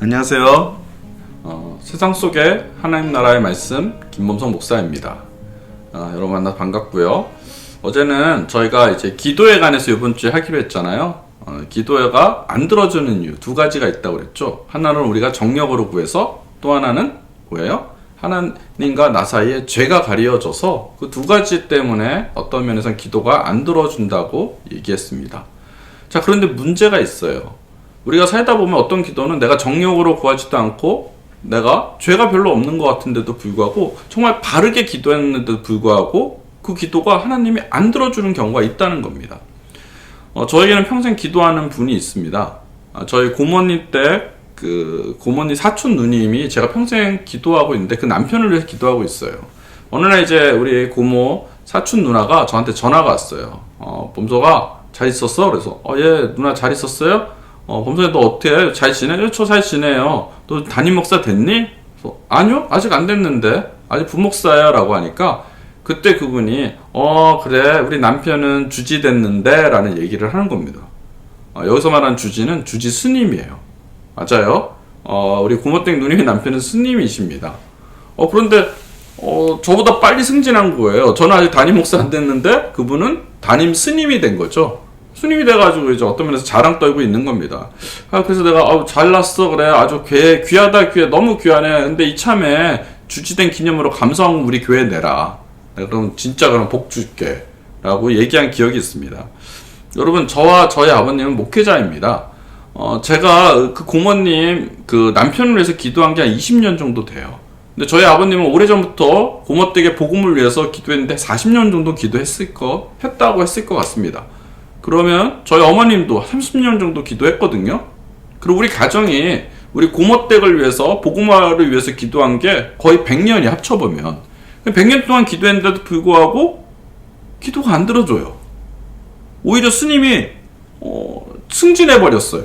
안녕하세요. 어, 세상 속에 하나님 나라의 말씀 김범성 목사입니다. 어, 여러분 만나 반갑고요. 어제는 저희가 이제 기도에 관해서 이번 주에 하기로 했잖아요. 어, 기도가 안 들어주는 이유 두 가지가 있다고 그랬죠. 하나는 우리가 정력으로 구해서 또 하나는 뭐예요? 하나님과 나 사이에 죄가 가려져서 그 두 가지 때문에 어떤 면에서는 기도가 안 들어준다고 얘기했습니다. 자, 그런데 문제가 있어요. 우리가 살다 보면 어떤 기도는 내가 정력으로 구하지도 않고 내가 죄가 별로 없는 것 같은데도 불구하고 정말 바르게 기도했는데도 불구하고 그 기도가 하나님이 안 들어주는 경우가 있다는 겁니다. 어, 저에게는 평생 기도하는 분이 있습니다. 아, 저희 고모님 때 그 고모님 사촌 누님이 제가 평생 기도하고 있는데 그 남편을 위해서 기도하고 있어요. 어느 날 이제 우리 고모 사촌 누나가 저한테 전화가 왔어요. 어, 범서가 잘 있었어? 그래서 어, 예, 누나 잘 있었어요? 어, 범서야 너 어때? 잘 지내? 예, 저잘 지내요. 너 담임 목사 됐니? 그래서, 아니요, 아직 안 됐는데 아직 부목사야 라고 하니까 그때 그분이 어 그래 우리 남편은 주지 됐는데 라는 얘기를 하는 겁니다. 어, 여기서 말하는 주지는 주지 스님이에요. 맞아요. 어, 우리 고모땡 누님의 남편은 스님이십니다. 어, 그런데 어, 저보다 빨리 승진한 거예요. 저는 아직 담임 목사 안 됐는데 그분은 담임 스님이 된 거죠. 스님이 돼가지고 이제 어떤 면에서 자랑 떨고 있는 겁니다. 아, 그래서 내가 아, 잘났어 그래 아주 귀, 귀하다 귀해 너무 귀하네. 근데 이참에 주지된 기념으로 감성 우리 교회 내라. 그럼 진짜 그럼 복 줄게. 라고 얘기한 기억이 있습니다. 여러분 저와 저희 아버님은 목회자입니다. 어, 제가 그 고모님 그 남편을 위해서 기도한 게 한 20년 정도 돼요. 근데 저희 아버님은 오래전부터 고모댁의 복음을 위해서 기도했는데 40년 정도 기도했을 거, 했다고 했을 것 같습니다. 그러면 저희 어머님도 30년 정도 기도했거든요. 그리고 우리 가정이 우리 고모댁을 위해서 복음화를 위해서 기도한 게 거의 100년이 합쳐보면 100년 동안 기도했는데도 불구하고 기도가 안 들어줘요. 오히려 스님이 어, 승진해 버렸어요.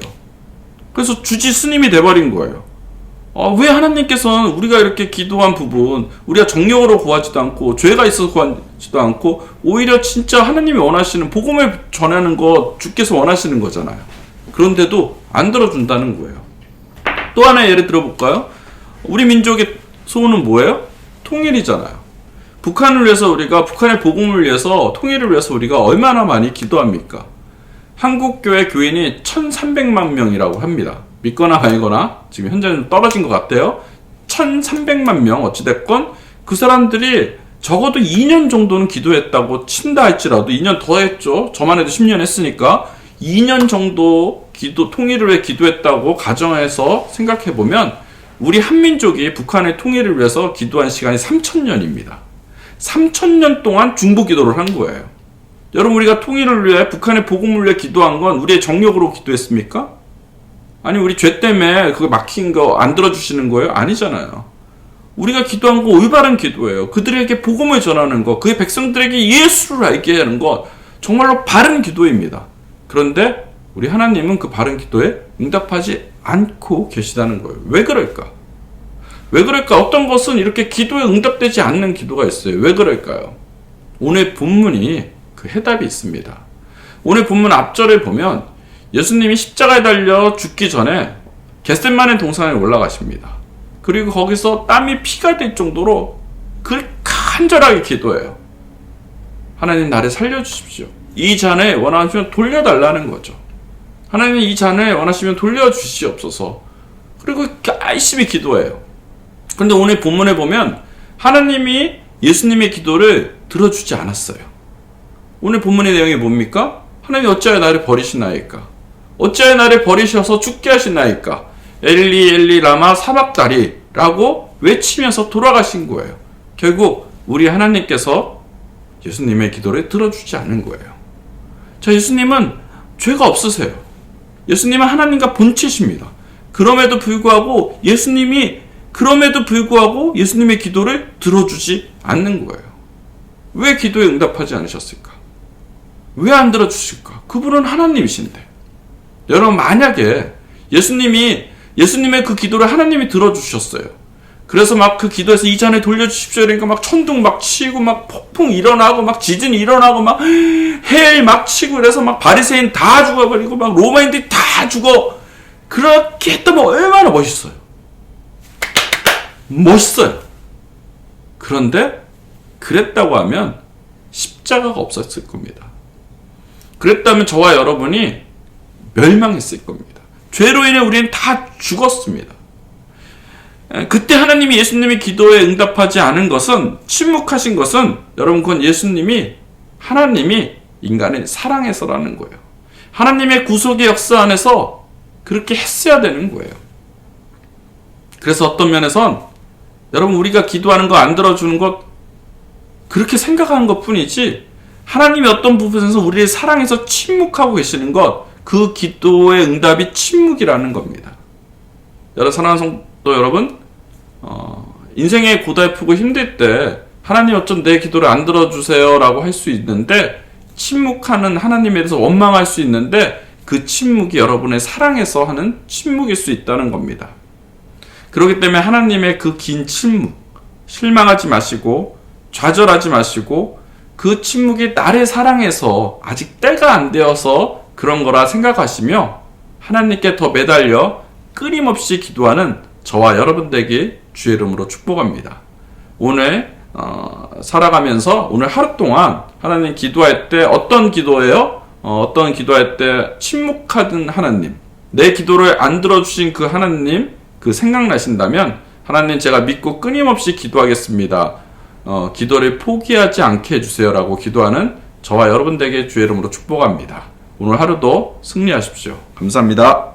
그래서 주지 스님이 돼버린 거예요. 아, 왜 하나님께서는 우리가 이렇게 기도한 부분, 우리가 정력으로 구하지도 않고, 죄가 있어서 구하지도 않고, 오히려 진짜 하나님이 원하시는 복음을 전하는 거 주께서 원하시는 거잖아요. 그런데도 안 들어준다는 거예요. 또 하나 예를 들어볼까요? 우리 민족의 소원은 뭐예요? 통일이잖아요. 북한을 위해서 우리가, 북한의 복음을 위해서, 통일을 위해서 우리가 얼마나 많이 기도합니까? 한국교회 교인이 1,300만 명이라고 합니다. 믿거나 말거나 지금 현재는 떨어진 것 같아요. 1,300만 명 어찌됐건 그 사람들이 적어도 2년 정도는 기도했다고 친다 할지라도 2년 더 했죠. 저만 해도 10년 했으니까 2년 정도 기도 통일을 위해 기도했다고 가정해서 생각해 보면 우리 한민족이 북한의 통일을 위해서 기도한 시간이 3천년입니다. 3천년 동안 중보 기도를 한 거예요. 여러분 우리가 통일을 위해 북한의 복음을 위해 기도한 건 우리의 정력으로 기도했습니까? 아니 우리 죄 때문에 그거 막힌 거 안 들어주시는 거예요? 아니잖아요. 우리가 기도한 거 올바른 기도예요. 그들에게 복음을 전하는 거, 그의 백성들에게 예수를 알게 하는 것, 정말로 바른 기도입니다. 그런데 우리 하나님은 그 바른 기도에 응답하지 않고 계시다는 거예요. 왜 그럴까? 왜 그럴까? 어떤 것은 이렇게 기도에 응답되지 않는 기도가 있어요. 왜 그럴까요? 오늘 본문이 그 해답이 있습니다. 오늘 본문 앞절을 보면 예수님이 십자가에 달려 죽기 전에 겟셋만의 동산에 올라가십니다. 그리고 거기서 땀이 피가 될 정도로 그 간절하게 기도해요. 하나님 나를 살려주십시오. 이 잔을 원하시면 돌려달라는 거죠. 하나님 이 잔을 원하시면 돌려주시옵소서. 그리고 열심히 기도해요. 근데 오늘 본문에 보면 하나님이 예수님의 기도를 들어주지 않았어요. 오늘 본문의 내용이 뭡니까? 하나님이 어찌하여 나를 버리시나이까? 어찌하여 나를 버리셔서 죽게 하시나이까? 엘리 엘리 라마 사박다리라고 외치면서 돌아가신 거예요. 결국 우리 하나님께서 예수님의 기도를 들어주지 않는 거예요. 자, 예수님은 죄가 없으세요. 예수님은 하나님과 본체십니다. 그럼에도 불구하고 예수님이 그럼에도 불구하고 예수님의 기도를 들어주지 않는 거예요. 왜 기도에 응답하지 않으셨을까? 왜 안 들어주실까? 그분은 하나님이신데. 여러분, 만약에 예수님이, 예수님의 그 기도를 하나님이 들어주셨어요. 그래서 막 그 기도에서 이 잔을 돌려주십시오. 그러니까 막 천둥 막 치고 막 폭풍 일어나고 막 지진이 일어나고 막 해일 막 치고 그래서 막 바리새인 다 죽어버리고 막 로마인들이 다 죽어. 그렇게 했다면 얼마나 멋있어요. 멋있어요. 그런데 그랬다고 하면 십자가가 없었을 겁니다. 그랬다면 저와 여러분이 멸망했을 겁니다. 죄로 인해 우리는 다 죽었습니다. 에, 그때 하나님이 예수님의 기도에 응답하지 않은 것은 침묵하신 것은 여러분 그건 예수님이 하나님이 인간을 사랑해서라는 거예요. 하나님의 구속의 역사 안에서 그렇게 했어야 되는 거예요. 그래서 어떤 면에선 여러분 우리가 기도하는 거 안 들어주는 것 그렇게 생각하는 것 뿐이지 하나님이 어떤 부분에서 우리를 사랑해서 침묵하고 계시는 것 그 기도의 응답이 침묵이라는 겁니다. 여러 사랑하는 성도 여러분 어, 인생의 고달프고 힘들 때 하나님 어쩜 내 기도를 안 들어주세요라고 할 수 있는데 침묵하는 하나님에 대해서 원망할 수 있는데 그 침묵이 여러분의 사랑에서 하는 침묵일 수 있다는 겁니다. 그렇기 때문에 하나님의 그 긴 침묵, 실망하지 마시고, 좌절하지 마시고, 그 침묵이 나를 사랑해서 아직 때가 안 되어서 그런 거라 생각하시며, 하나님께 더 매달려 끊임없이 기도하는 저와 여러분들에게 주의 이름으로 축복합니다. 오늘, 어, 살아가면서 오늘 하루 동안 하나님 기도할 때 어떤 기도예요? 어, 어떤 기도할 때 침묵하던 하나님, 내 기도를 안 들어주신 그 하나님, 그 생각나신다면 하나님 제가 믿고 끊임없이 기도하겠습니다. 어, 기도를 포기하지 않게 해주세요라고 기도하는 저와 여러분들에게 주의 이름으로 축복합니다. 오늘 하루도 승리하십시오. 감사합니다.